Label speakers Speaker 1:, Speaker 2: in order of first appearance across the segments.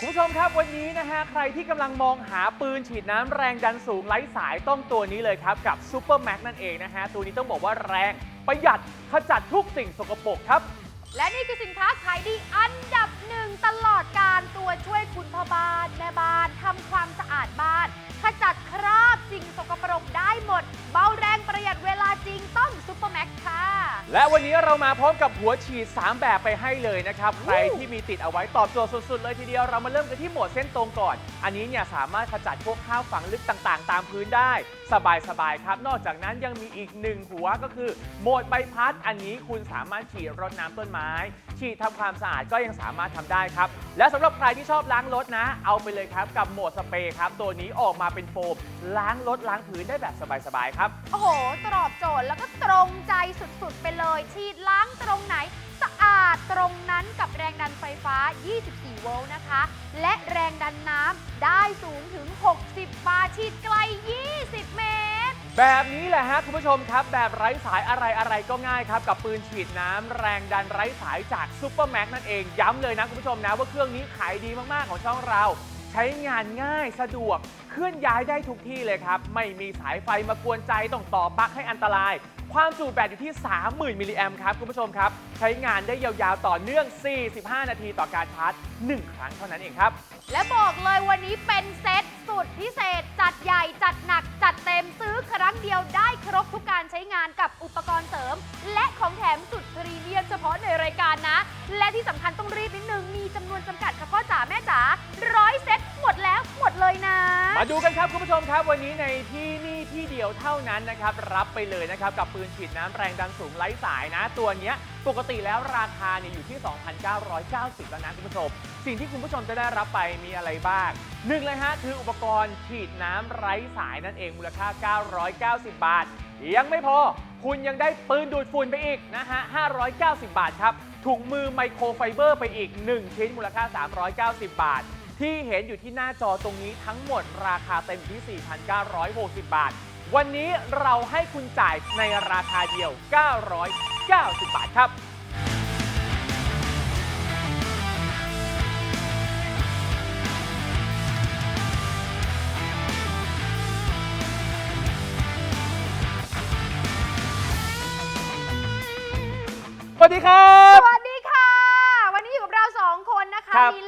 Speaker 1: คุณผู้ชมครับวันนี้นะฮะใครที่กำลังมองหาปืนฉีดน้ำแรงดันสูงไร้สายต้องตัวนี้เลยครับ กับ Super Max นั่นเองนะฮะ ตัวนี้ต้องบอกว่าแรงประหยัดขจัดทุกสิ่งสกปรกครับ
Speaker 2: และนี่คือสินค้าขายดีอันดับหนึ่งตลอดการตัวช่วยคุณพ่อบ้าน แม่บ้านทำความสะอาดบ้าน ขจัด และ
Speaker 1: วันนี้เรามาพร้อมกับหัวฉีด 3 แบบไปให้เลยนะครับ ใครที่มีติดเอาไว้ตอบโจทย์สุดๆ เลยทีเดียวเรามาเริ่มกันที่โหมดเส้นตรงก่อน อันนี้เนี่ยสามารถขจัดพวกข้าวฝังลึกต่างๆ ตามพื้นได้ สบายๆครับ นอกจากนั้นยังมีอีกหนึ่งหัวก็คือโหมดใบพัด อันนี้คุณสามารถฉีดรดน้ำต้นไม้ ฉีดทำความสะอาดก็ยังสามารถทำได้ครับ และสำหรับใครที่ชอบล้างรถนะ เอาไปเลยครับกับโหมดสเปรย์ครับ ตัวนี้ออกมาเป็นโฟมล้างรถล้างพื้นได้แบบสบายๆครับ
Speaker 2: โอ้โห ตอบโจทย์แล้วก็ตรงใจสุดๆ ไปเลย ฉีดล้างตรงไหน 24 โวลต์นะคะ และแรงดันน้ำได้สูงถึง 60 บาร์ฉีดไกล 20 เมตร
Speaker 1: แบบนี้แหละฮะคุณผู้ชมครับ แบบไร้สายอะไรอะไรก็ง่ายครับ กับปืนฉีดน้ำแรงดันไร้สายจากซูเปอร์แม็กนั่นเอง ย้ำเลยนะคุณผู้ชมนะว่าเครื่องนี้ขายดีมาก ๆ ของช่องเรา ใช้งานง่ายสะดวกเคลื่อนย้ายได้ทุกที่เลยครับ ไม่มีสายไฟมากวนใจต้องต่อปลั๊กให้อันตราย ความจุแบตอยู่ที่ 30,000 มิลลิแอมครับ คุณผู้ชมครับ ใช้งานได้ยาวๆ ต่อเนื่อง 45 นาทีต่อการชาร์จ 1 ครั้งเท่านั้นเองครับ
Speaker 2: และบอกเลยวันนี้เป็นเซตสุดพิเศษจัดใหญ่
Speaker 1: ดูกันครับคุณผู้ชมครับ วันนี้ในที่นี่ที่เดียวเท่านั้นนะครับ รับไปเลยนะครับ กับปืนฉีดน้ำแรงดันสูงไร้สายนะ ตัวเนี้ยปกติแล้วราคาเนี่ยอยู่ที่ 2,990แล้วนะคุณผู้ชม สิ่งที่คุณผู้ชมจะได้รับไปมีอะไรบ้างหนึ่งเลยฮะคืออุปกรณ์ฉีดน้ำไร้สายนั่นเองมูลค่า 990 บาท ยังไม่พอ คุณยังได้ปืนดูดฝุ่นไปอีกนะฮะ 590 บาทครับถุงมือไมโครไฟเบอร์ไปอีก 1 ชิ้นมูลค่า 390 บาท ที่เห็นอยู่ที่หน้าจอตรงนี้ทั้งหมดราคาเต็มที่ 4,960 บาท วันนี้เราให้คุณจ่ายในราคาเดียว 990 บาทครับสวัสดีครั
Speaker 2: ส
Speaker 1: บ
Speaker 2: วัสดีค่ะ วันนี้อยู่กับเราสองคนนะคะ
Speaker 1: ครับ
Speaker 2: มิน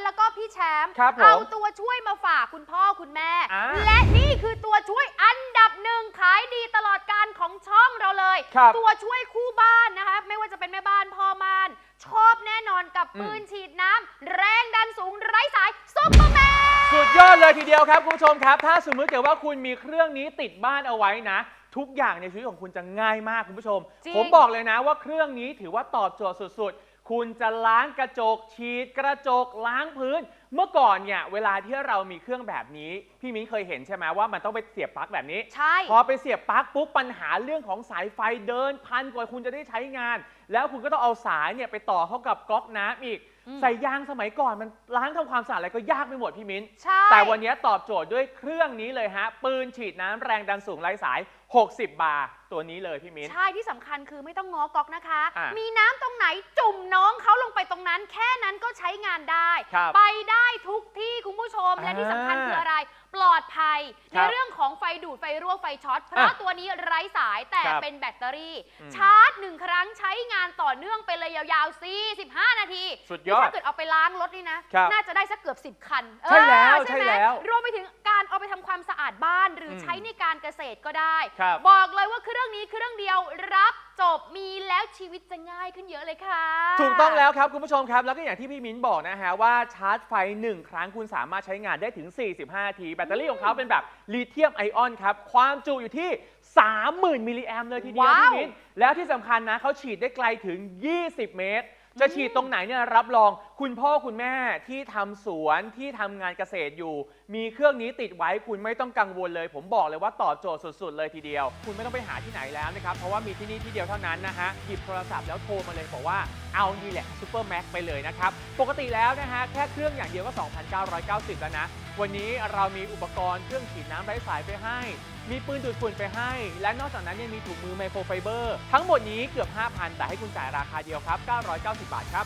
Speaker 2: แล้วก็พี่แช มป์
Speaker 1: ครับผม
Speaker 2: เอาตัวช่วยมาฝากคุณพ่อคุณแม่
Speaker 1: อ่า
Speaker 2: และนี่คือตัวช่วยอันดับหนึ่งขายดีตลอดการของช่องเราเลย
Speaker 1: ครับ
Speaker 2: ตัวช่วยคู่บ้านนะคะ ไม่ว่าจะเป็นแม่บ้านพ่อบ้าน ชอบแน่นอนกับ
Speaker 1: อืม
Speaker 2: ปืนฉีดน้ำแรงดันสูงไร้สายซุปเปอร์แมน
Speaker 1: สุดยอดเลยทีเดียวครับคุณผู้ชมครับ ถ้าสมมติเกิดว่าคุณมีเครื่องนี้ติดบ้านเอาไว้นะ ทุกอย่างในชีวิตของคุณจะง่ายมากคุณผู้ชม
Speaker 2: จริง
Speaker 1: ผมบอกเลยนะว่าเครื่องนี้ถือว่าตอบโจทย์สุดๆ คุณจะล้างกระจกฉีดกระจกล้างพื้น เมื่อก่อนเนี่ยเวลาที่เรามีเครื่องแบบนี้ พี่มิ้นเคยเห็นใช่ไหมว่ามันต้องไปเสียบปลั๊กแบบนี้
Speaker 2: ใช่
Speaker 1: พอไปเสียบปลั๊กปุ๊บปัญหาเรื่องของสายไฟเดินพันกว่าคุณจะได้ใช้งาน แล้วคุณก็ต้องเอาสายเนี่ยไปต่อเข้ากับก๊อกน้ำอีก
Speaker 2: อืม
Speaker 1: ใส่ยางสมัยก่อนมันล้างทำความสะอาดอะไรก็ยากไปหมดพี่มิ้น
Speaker 2: ใช่
Speaker 1: แต่วันนี้ตอบโจทย์ด้วยเครื่องนี้เลยฮะปืนฉีดน้ำแรงดันสูงไร้สาย 60 บาร์ตัวนี้เลยพี่มิ้น
Speaker 2: ใช่ที่สำคัญคือไม่ต้องง้อก๊อกนะคะ
Speaker 1: อะ
Speaker 2: มีน้ำตรงไหนจุ่มน้องเขาลงไปตรงนั้น แค่นั้นก็ใช้งานได้
Speaker 1: ครับ
Speaker 2: ไปได้ทุกที่คุณผู้ชมและ
Speaker 1: อ่า
Speaker 2: ที่สำคัญคืออะไร ปลอดภัย
Speaker 1: ค
Speaker 2: ใน
Speaker 1: รับ
Speaker 2: เรื่องของไฟ ดูดไฟรั่วไฟช็อต เพราะ
Speaker 1: อะ
Speaker 2: ตัวนี้ไร้สายแต่
Speaker 1: ครับ
Speaker 2: เป็นแบตเตอรี่
Speaker 1: อืม
Speaker 2: ชาร์จหนึ่งครั้งใช้งานต่อเนื่องไปเลยยาวๆ 45 นาที
Speaker 1: สุดยอด
Speaker 2: นี่ถ้าเกิดเอาไปล้างรถนี่นะ
Speaker 1: ครับ
Speaker 2: น่าจะได้สักเกือบ 10 คัน
Speaker 1: ใช่แล้ว
Speaker 2: เออ
Speaker 1: ใช่
Speaker 2: ไหม
Speaker 1: แล้ว
Speaker 2: รวมไปถึงการเอาไปทำความสะอาดบ้านหรืออ
Speaker 1: ม
Speaker 2: ใช้ในการเกษตรก็ได้
Speaker 1: ครับ
Speaker 2: บอกเลยว่าเครื่องนี้เครื่องเดียวรับ จบมีแล้วชีวิตจะง่ายขึ้นเยอะเลยค่ะ
Speaker 1: ถูกต้องแล้วครับคุณผู้ชมครับ แล้วก็อย่างที่พี่มิ้นบอกนะฮะว่าชาร์จไฟ 1 ครั้งคุณสามารถใช้งานได้ถึง 45นาที แบตเตอรี่ของเขาเป็นแบบลิเธียมไอออนครับ ความจุอยู่ที่ 30,000 มิลลิแอมเลยทีเดียว
Speaker 2: ว้าว
Speaker 1: พี่มิ้นแล้วที่สำคัญนะเขาฉีดได้ไกลถึง 20 เมตร จะฉีดตรงไหนเนี่ยรับรอง คุณพ่อคุณแม่ที่ทำสวนที่ทำงานเกษตรอยู่ มีเครื่องนี้ติดไว้คุณไม่ต้องกังวลเลย ผมบอกเลยว่าตอบโจทย์สุด ๆ เลยทีเดียว คุณไม่ต้องไปหาที่ไหนแล้วนะครับ เพราะว่ามีที่นี่ที่เดียวเท่านั้นนะฮะ หยิบโทรศัพท์แล้วโทรมาเลยบอกว่าเอานี่แหละซูเปอร์แม็กไปเลยนะครับ ปกติแล้วนะฮะ แค่เครื่องอย่างเดียวก็ 2,990 แล้วนะ วันนี้เรามีอุปกรณ์เครื่องฉีดน้ำไร้สายไปให้ มีปืนดูดฝุ่นไปให้ และนอกจากนั้นยังมีถุงมือไมโครไฟเบอร์ ทั้งหมดนี้เกือบ 5,000 แต่ให้คุณจ่ายราคาเดียวครับ 990 บาทครับ